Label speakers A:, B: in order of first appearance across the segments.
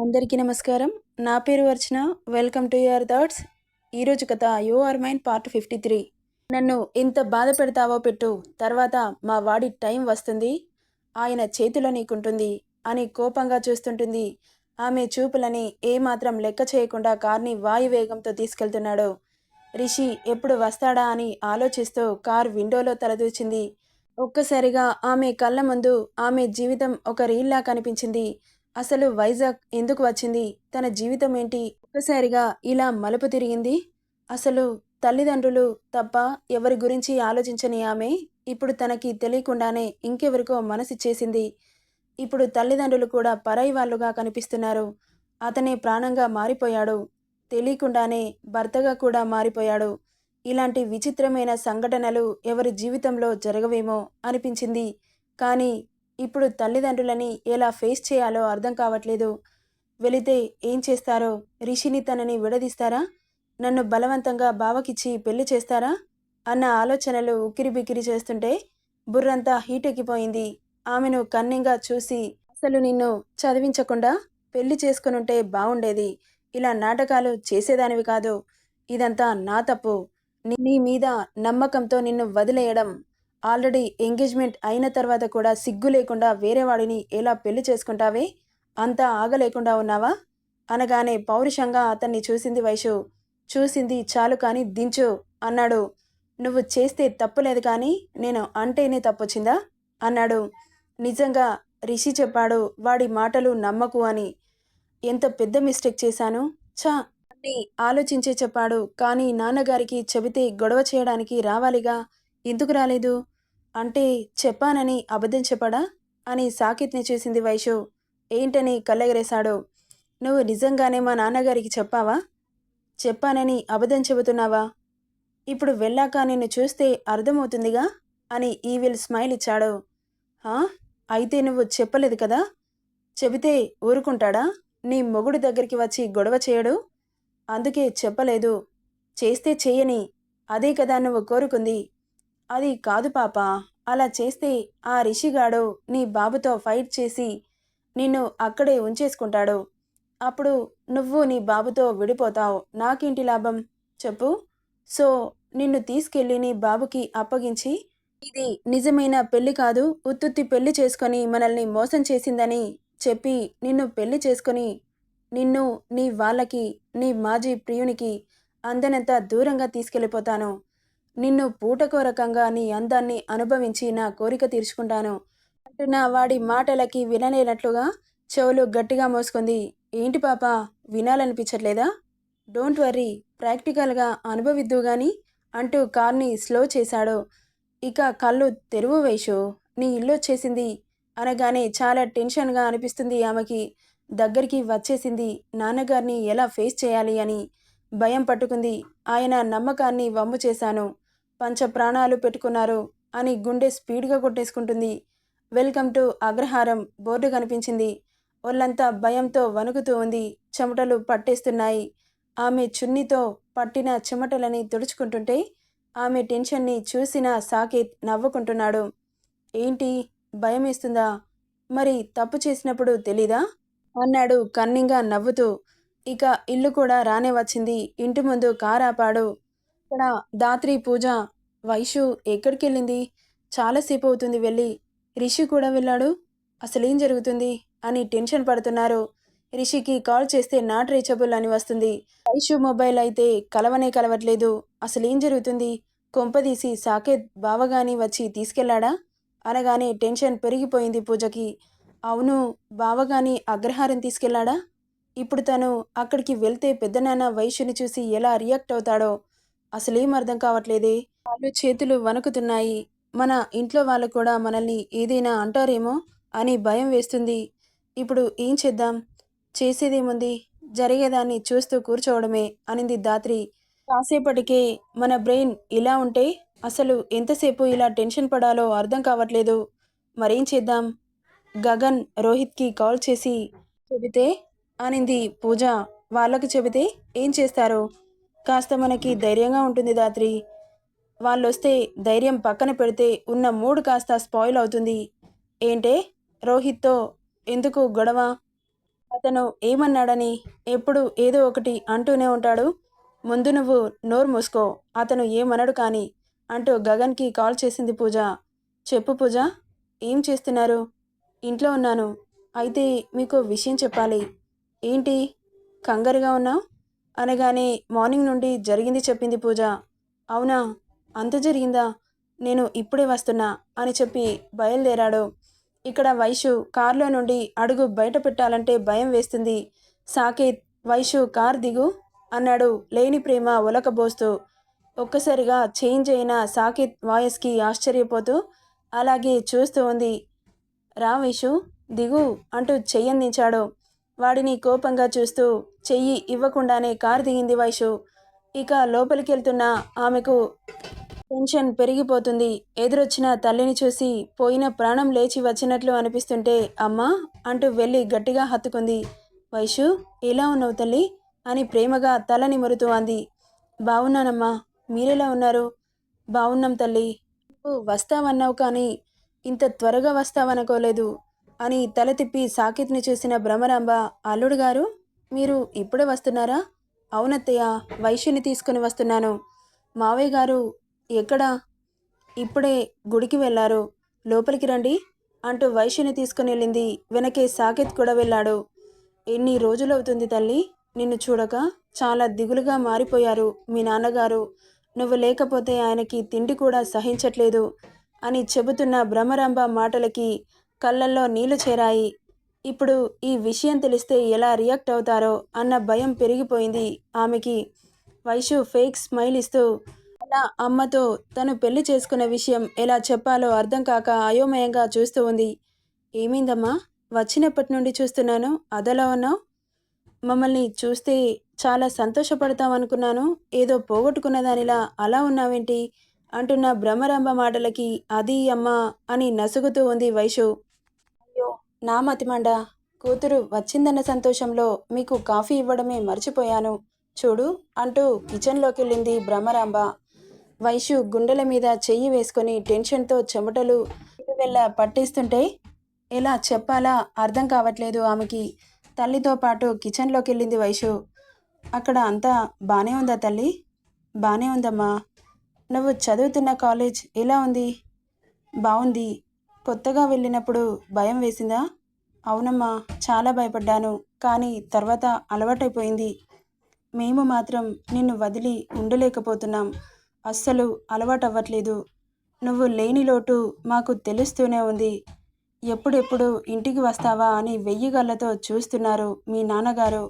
A: అందరికీ నమస్కారం. నా పేరు Archana. Welcome to your thoughts. ఈరోజు కథ you are mind part fifty three. నన్ను ఎంత బాధ పెడతావో పెట్టు. తర్వాత మా వాడి టైం వస్తుంది. ఆయన చేతిలో నీకుంటుంది. అని కోపంగా చూస్తుంటుంది. ఆమె చూపులని ఏమాత్రం లెక్క చేయకుండా కార్ని వాయువేగంతో తీసుకెళ్తున్నాడు. రిషి ఎప్పుడు వస్తాడా అని ఆలోచిస్తూ కార్ విండోలో తలదూచింది ఒక్కసారిగా ఆమె కళ్ళ ముందు ఆమె జీవితం ఒక రీల్లా కనిపించింది. అసలు వైజాగ్ ఎందుకు వచ్చింది? తన జీవితం ఏంటి? ఒక్కసారిగా ఇలా మలుపు తిరిగింది. అసలు తల్లిదండ్రులు తప్ప ఎవరి గురించి ఆలోచించని ఆమె ఇప్పుడు తనకి తెలియకుండానే ఇంకెవరికో మనసిచ్చేసింది. ఇప్పుడు తల్లిదండ్రులు కూడా పరాయి వాళ్ళుగా కనిపిస్తున్నారు. అతనే ప్రాణంగా మారిపోయాడు. తెలియకుండానే భర్తగా కూడా మారిపోయాడు. ఇలాంటి విచిత్రమైన సంఘటనలు ఎవరి జీవితంలో జరగవేమో అనిపించింది. కానీ ఇప్పుడు తల్లిదండ్రులని ఎలా ఫేస్ చేయాలో అర్థం కావట్లేదు. వెళితే ఏం చేస్తారో? రిషిని తనని విడదీస్తారా? నన్ను బలవంతంగా బావకిచ్చి పెళ్ళి చేస్తారా? అన్న ఆలోచనలు ఉక్కిరిబిక్కిరి చేస్తుంటే బుర్రంతా హీటెక్కిపోయింది. ఆమెను కన్నింగా చూసి అసలు నిన్ను చదివించకుండా పెళ్ళి చేసుకునుంటే బాగుండేది ఇలా నాటకాలు చేసేదానివి కాదు. ఇదంతా నా తప్పు. నీ మీద నమ్మకంతో నిన్ను వదిలేయడం ఆల్రెడీ ఎంగేజ్మెంట్ అయిన తర్వాత కూడా సిగ్గు లేకుండా వేరే వాడిని ఎలా పెళ్ళి చేసుకుంటావే? అంతా ఆగలేకుండా ఉన్నావా? అనగానే పౌరుషంగా అతన్ని చూసింది వైషు. చూసింది చాలు కానీ దించు అన్నాడు. నువ్వు చేస్తే తప్పులేదు కానీ నేను అంటేనే తప్పొచ్చిందా? అన్నాడు. నిజంగా రిషి చెప్పాడు వాడి మాటలు నమ్మకు అని. ఎంత పెద్ద మిస్టేక్ చేశాను? ఛా! అని ఆలోచించే చెప్పాడు. కానీ నాన్నగారికి చెబితే గొడవ చేయడానికి రావాలిగా. ఎందుకు రాలేదు? అంటే చెప్పానని అబద్ధం చెప్పడా? అని సాకిత్ని చూసింది వైషు. ఏంటని కళ్ళెగరేశాడు. నువ్వు నిజంగానే మా నాన్నగారికి చెప్పావా? చెప్పానని అబద్ధం చెబుతున్నావా? ఇప్పుడు వెళ్ళాక నిన్ను చూస్తే అర్థమవుతుందిగా? అని ఈవిల్ స్మైల్ ఇచ్చాడు. "హా? అయితే నువ్వు చెప్పలేదు కదా? చెబితే ఊరుకుంటాడా? నీ మొగుడు దగ్గరికి వచ్చి గొడవ చేయడు? అందుకే చెప్పలేదు. చేస్తే చేయని. అదే కదా నువ్వు కోరుకుంది. అది కాదు పాప. అలా చేస్తే ఆ రిషిగాడు నీ బాబుతో ఫైట్ చేసి నిన్ను అక్కడే ఉంచేసుకుంటాడు. అప్పుడు నువ్వు నీ బాబుతో విడిపోతావు. నాకేంటి లాభం? చెప్పు. సో నిన్ను తీసుకెళ్ళి నీ బాబుకి అప్పగించి ఇది నిజమైన పెళ్ళి కాదు. ఉత్తుత్తి పెళ్ళి చేసుకొని మనల్ని మోసం చేసిందని చెప్పి నిన్ను పెళ్ళి చేసుకొని నిన్ను నీ వాళ్ళకి నీ మాజీ ప్రియునికి అందనంత దూరంగా తీసుకెళ్ళిపోతాను. నిన్ను పూటకో రకంగా నీ అందాన్ని అనుభవించి నా కోరిక తీర్చుకుంటాను. అంటున్న వాడి మాటలకి వినలేనట్లుగా చెవులు గట్టిగా మోసుకుంది. ఏంటి పాప వినాలనిపించట్లేదా? డోంట్ వర్రీ ప్రాక్టికల్గా అనుభవిద్దు గాని అంటూ కార్ని స్లో చేశాడు. ఇక కళ్ళు తెరువు వేషు. నీ ఇల్లు వచ్చేసింది. అనగానే చాలా టెన్షన్గా అనిపిస్తుంది ఆమెకి. దగ్గరికి వచ్చేసింది. నాన్నగారిని ఎలా ఫేస్ చేయాలి అని భయం పట్టుకుంది. ఆయన నమ్మకాన్ని వమ్ము చేశాను. పంచ ప్రాణాలు పెట్టుకున్నారు అని గుండె స్పీడ్గా కొట్టేసుకుంటుంది. Welcome to Agraharam. బోర్డు కనిపించింది. ఒళ్ళంతా భయంతో వణుకుతూ ఉంది. చెమటలు పట్టేస్తున్నాయి. ఆమె చున్నీతో పట్టిన చెమటలని తుడుచుకుంటుంటే ఆమె టెన్షన్ని చూసిన సాకేత్ నవ్వుకుంటున్నాడు. ఏంటి? భయమేస్తుందా? మరి తప్పు చేసినప్పుడు తెలీదా? అన్నాడు కన్నింగా నవ్వుతూ. ఇక ఇల్లు కూడా రానే వచ్చింది. ఇంటి ముందు కారాపాడు. ఇక్కడ దాత్రి పూజ వైషు ఎక్కడికి వెళ్ళింది చాలాసేపు అవుతుంది వెళ్ళి. రిషి కూడా వెళ్ళాడు. అసలు ఏం జరుగుతుంది? అని టెన్షన్ పడుతున్నారు. రిషికి కాల్ చేస్తే నాట్ రీచబుల్ అని వస్తుంది. వైషు మొబైల్ అయితే కలవనే కలవట్లేదు. అసలు ఏం జరుగుతుంది కొంపదీసి సాకేత్ బావగాని వచ్చి తీసుకెళ్ళాడా అనగానే టెన్షన్ పెరిగిపోయింది పూజకి. అవును బావగాని అగ్రహారం తీసుకెళ్ళాడా ఇప్పుడు తను అక్కడికి వెళ్తే పెద్దనాన్న వైశ్యుని చూసి ఎలా రియాక్ట్ అవుతాడో అసలేం అర్థం కావట్లేదే? వాళ్ళు చేతులు వణుకుతున్నాయి. మన ఇంట్లో వాళ్ళు కూడా మనల్ని ఏదైనా అంటారేమో అని భయం వేస్తుంది. ఇప్పుడు ఏం చేద్దాం? చేసేదేముంది? జరిగేదాన్ని చూస్తూ కూర్చోవడమే అనింది దాత్రి. కాసేపటికే మన బ్రెయిన్ ఇలా ఉంటే అసలు ఎంతసేపు ఇలా టెన్షన్ పడాలో అర్థం కావట్లేదు. మరేం చేద్దాం? గగన్ రోహిత్కి కాల్ చేసి చెబితే? అనింది పూజ. వాళ్ళకు చెబితే ఏం చేస్తారు? కాస్త మనకి ధైర్యంగా ఉంటుంది దాత్రి. వాళ్ళు వస్తే ధైర్యం పక్కన పెడితే ఉన్న మూడు కాస్త స్పాయిల్ అవుతుంది. ఏంటే? రోహిత్తో ఎందుకు గొడవ? అతను ఏమన్నాడని ఎప్పుడు ఏదో ఒకటి అంటూనే ఉంటాడు. ముందు నువ్వు నోరు మూసుకో అతను ఏమనడు కానీ అంటూ గగన్కి కాల్ చేసింది పూజ. చెప్పు పూజ ఏం చేస్తున్నారు? ఇంట్లో ఉన్నాను అయితే మీకు విషయం చెప్పాలి. ఏంటి? కంగారుగా ఉన్నావు? అనగానే మార్నింగ్ నుండి జరిగింది చెప్పింది పూజ. అవునా? అంత జరిగిందా? నేను ఇప్పుడే వస్తున్నా అని చెప్పి బయలుదేరాడు. ఇక్కడ వైషు కారులో నుండి అడుగు బయట పెట్టాలంటే భయం వేస్తుంది. సాకేత్ వైషు కార్ దిగు అన్నాడు లేని ప్రేమ ఒలకబోస్తూ. ఒక్కసారిగా చేంజ్ అయిన సాకేత్ వాయిస్కి ఆశ్చర్యపోతూ అలాగే చూస్తూ ఉంది. రా వైషు దిగు అంటూ చెయ్యందించాడు. వాడిని కోపంగా చూస్తూ చెయ్యి ఇవ్వకుండానే కారు దిగింది వైషు. ఇక లోపలికి వెళ్తున్న ఆమెకు టెన్షన్ పెరిగిపోతుంది. ఎదురొచ్చిన తల్లిని చూసి పోయిన ప్రాణం లేచి వచ్చినట్లు అనిపిస్తుంటే అమ్మా అంటూ వెళ్ళి గట్టిగా హత్తుకుంది. వైషు ఎలా ఉన్నావు తల్లి? అని ప్రేమగా తల నిమురుతూ అంది. బాగున్నానమ్మా మీరెలా ఉన్నారు? బాగున్నాం తల్లి. వస్తావన్నావు కానీ ఇంత త్వరగా వస్తావనుకోలేదు. అని తల తిప్పి సాకిత్ని చూసిన భ్రమరాంబ అల్లుడు గారు మీరు ఇప్పుడే వస్తున్నారా? అవునత్తయ్య వైశ్యుని తీసుకుని వస్తున్నాను. మావయ్య గారు ఎక్కడా? ఇప్పుడే గుడికి వెళ్ళారు. లోపలికి రండి అంటూ వైశ్యుని తీసుకుని వెళ్ళింది. వెనకే సాకేత్ కూడా వెళ్ళాడు. ఎన్ని రోజులవుతుంది తల్లి? నిన్ను చూడక చాలా దిగులుగా మారిపోయారు మీ నాన్నగారు. నువ్వు లేకపోతే ఆయనకి తిండి కూడా సహించట్లేదు అని చెబుతున్న భ్రమరాంబ మాటలకి కళ్ళల్లో నీళ్ళు చేరాయి. ఇప్పుడు ఈ విషయం తెలిస్తే ఎలా రియాక్ట్ అవుతారో అన్న భయం పెరిగిపోయింది ఆమెకి. వైషు ఫేక్ స్మైల్ ఇస్తూ అలా అమ్మతో తను పెళ్ళి చేసుకున్న విషయం ఎలా చెప్పాలో అర్థం కాక అయోమయంగా చూస్తూ ఉంది. ఏమైందమ్మా? వచ్చినప్పటి నుండి చూస్తున్నాను. అదలా ఉన్నావు? మమ్మల్ని చూస్తే చాలా సంతోషపడతామనుకున్నాను ఏదో పోగొట్టుకున్న దానిలా అలా ఉన్నావేంటి అంటున్న బ్రహ్మరంభ మాటలకి అది అమ్మా అని నసుగుతూ ఉంది వైషు. నా మతిమండ కూతురు వచ్చిందన్న సంతోషంలో మీకు కాఫీ ఇవ్వడమే మర్చిపోయాను. చూడు అంటూ కిచెన్లోకి వెళ్ళింది బ్రహ్మరాంబ వైషు గుండెల మీద చెయ్యి వేసుకొని టెన్షన్తో చెమటలు వెళ్ళ పట్టిస్తుంటే ఎలా చెప్పాలా? అర్థం కావట్లేదు ఆమెకి. తల్లితో పాటు కిచెన్లోకి వెళ్ళింది వైషు. అక్కడ అంతా బాగానే ఉందా తల్లి? బాగానే ఉందమ్మా. నువ్వు చదువుతున్న కాలేజ్ ఎలా ఉంది? బాగుంది కొత్తగా వెళ్ళినప్పుడు భయం వేసిందా? అవునమ్మా చాలా భయపడ్డాను కానీ తర్వాత అలవాటైపోయింది. మేము మాత్రం నిన్ను వదిలి ఉండలేకపోతున్నాం. అస్సలు అలవాటవ్వట్లేదు. నువ్వు లేని లోటు మాకు తెలుస్తూనే ఉంది. ఎప్పుడెప్పుడు ఇంటికి వస్తావా అని వెయ్యి గళ్ళతో చూస్తున్నారు మీ నాన్నగారు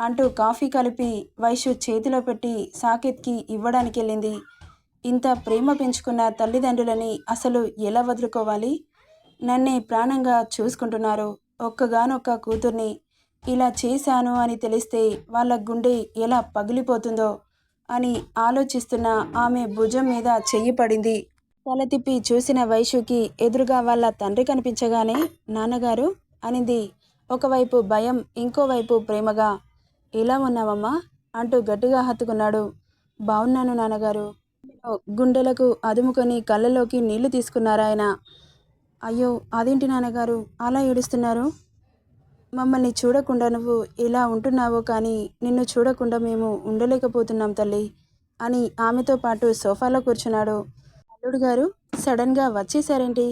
A: అంటూ కాఫీ కలిపి వైషు చేతిలో పెట్టి సాకేత్కి ఇవ్వడానికి వెళ్ళింది ఇంత ప్రేమ పెంచుకున్న తల్లిదండ్రులని అసలు ఎలా వదులుకోవాలి? నన్నే ప్రాణంగా చూసుకుంటున్నారు. ఒక్కగానొక్క కూతుర్ని ఇలా చేశాను అని తెలిస్తే వాళ్ళ గుండె ఎలా పగిలిపోతుందో అని ఆలోచిస్తున్న ఆమె భుజం మీద చెయ్యి పడింది. తల తిప్పి చూసిన వైశుకి ఎదురుగా వాళ్ళ తండ్రి కనిపించగానే నాన్నగారు అనింది. ఒకవైపు భయం ఇంకోవైపు ప్రేమగా ఎలా ఉన్నావమ్మా? అంటూ గట్టిగా హత్తుకున్నాడు. బాగున్నాను నాన్నగారు. గుండెలకు అదుముకొని కళ్ళలోకి నీళ్ళు తీసుకున్నారాయన. అయ్యో అదేంటి నాన్నగారు? అలా ఏడుస్తున్నారు? మమ్మల్ని చూడకుండా నువ్వు ఇలా ఉంటున్నావో కానీ నిన్ను చూడకుండా మేము ఉండలేకపోతున్నాం తల్లి అని ఆమెతో పాటు సోఫాలో కూర్చున్నాడు. అల్లుడు గారు సడన్గా వచ్చేసారేంటి?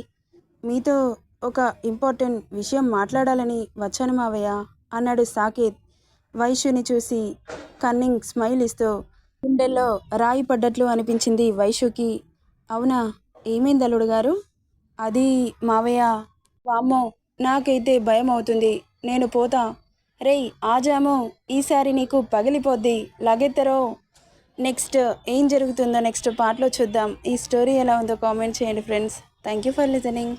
A: మీతో ఒక ఇంపార్టెంట్ విషయం మాట్లాడాలని వచ్చాను మావయ్య అన్నాడు సాకేత్ వైశ్యుని చూసి కన్నింగ్ స్మైల్ ఇస్తూ. గుండెల్లో రాయి పడ్డట్లు అనిపించింది వైశుకి అవునా? ఏమైంది అల్లుడు గారు? అది మావయ్య. వామ్మో నాకైతే భయం అవుతుంది నేను పోతా. రేయ్ ఆజాము ఈసారి నీకు పగిలిపోద్ది. లగెత్తరో. నెక్స్ట్ ఏం జరుగుతుందో నెక్స్ట్ పార్ట్లో చూద్దాం. ఈ స్టోరీ ఎలా ఉందో కామెంట్ చేయండి friends. Thank you for listening.